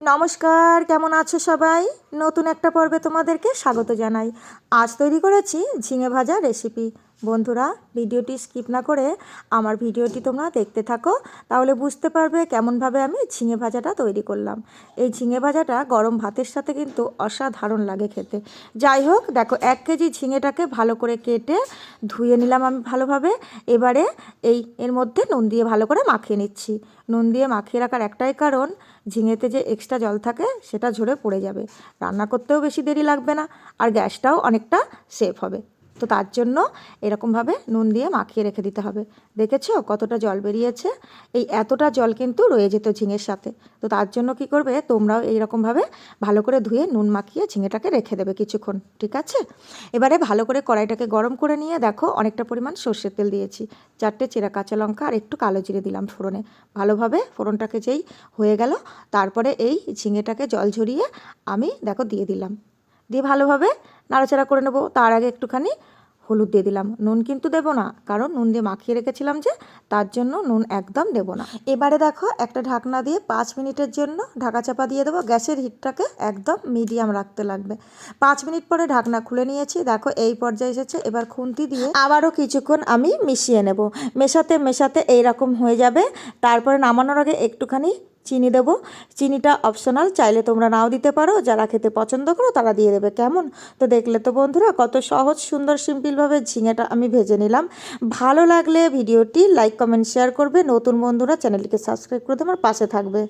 নমস্কার, কেমন আছো সবাই? নতুন একটা পর্বে তোমাদেরকে স্বাগত জানাই। আজ তৈরি করেছি ঝিঙে ভাজা রেসিপি বন্ধুরা, ভিডিওটি স্কিপ না করে আমার ভিডিওটি তোমরা দেখতে থাকো, তাহলে বুঝতে পারবে কেমনভাবে আমি ঝিঙে ভাজাটা তৈরি করলাম। এই ঝিঙে ভাজাটা গরম ভাতের সাথে কিন্তু অসাধারণ লাগে খেতে। যাই হোক, দেখো, এক কেজি ঝিঙেটাকে ভালো করে কেটে ধুয়ে নিলাম আমি ভালোভাবে। এবারে এই, এর মধ্যে নুন দিয়ে ভালো করে মাখিয়ে নিচ্ছি। নুন দিয়ে মাখিয়ে রাখার একটাই কারণ, ঝিঙেতে যে এক্সট্রা জল থাকে সেটা ঝরে পড়ে যাবে। রান্না করতেও বেশি দেরি লাগবে না, আর গ্যাসটাও অনেকটা সেফ হবে। তো তার জন্য এরকমভাবে নুন দিয়ে মাখিয়ে রেখে দিতে হবে। দেখেছ কতটা জল বেরিয়েছে? এই এতটা জল কিন্তু রয়ে যেত ঝিঙের সাথে। তো তার জন্য কি করবে? তোমরাও এইরকমভাবে ভালো করে ধুয়ে নুন মাখিয়ে ঝিঙেটাকে রেখে দেবে কিছুক্ষণ, ঠিক আছে? এবারে ভালো করে কড়াইটাকে গরম করে নিয়ে দেখো অনেকটা পরিমাণ সর্ষের তেল দিয়েছি। চারটে চেরা কাঁচা লঙ্কা আর একটু কালো জিরে দিলাম ফোড়নে। ভালোভাবে ফোড়নটাকে যেই হয়ে গেল, তারপরে এই ঝিঙেটাকে জল ঝরিয়ে আমি দেখো দিয়ে দিলাম। দিয়ে ভালোভাবে নাড়াচাড়া করে নেব। তার আগে একটুখানি হলুদ দিয়ে দিলাম। নুন কিন্তু দেবো না, কারণ নুন দিয়ে মাখিয়ে রেখেছিলাম যে তার জন্য নুন একদম দেবো না। এবারে দেখো, একটা ঢাকনা দিয়ে পাঁচ মিনিটের জন্য ঢাকা চাপা দিয়ে দেবো। গ্যাসের হিটটাকে একদম মিডিয়াম রাখতে লাগবে। পাঁচ মিনিট পরে ঢাকনা খুলে নিয়েছি। দেখো, এই পর্যায়ে এসেছে। এবার খুন্তি দিয়ে আবারও কিছুক্ষণ আমি মিশিয়ে নেব। মেশাতে মেশাতে এইরকম হয়ে যাবে। তারপরে নামানোর আগে একটুখানি চিনি দেবো। চিনিটা অপশনাল চাইলে তোমরা নাও দিতে পারো। যারা খেতে পছন্দ করো তারা দিয়ে দেবে। কেমন? তো দেখলে তো বন্ধুরা, কত সহজ, সুন্দর, সিম্পলভাবে ঝিঙেটা আমি ভেজে নিলাম। ভালো লাগলে ভিডিওটি লাইক কমেন্ট শেয়ার করবে। নতুন বন্ধুরা চ্যানেলটিকে সাবস্ক্রাইব করে আমার পাশে থাকবে।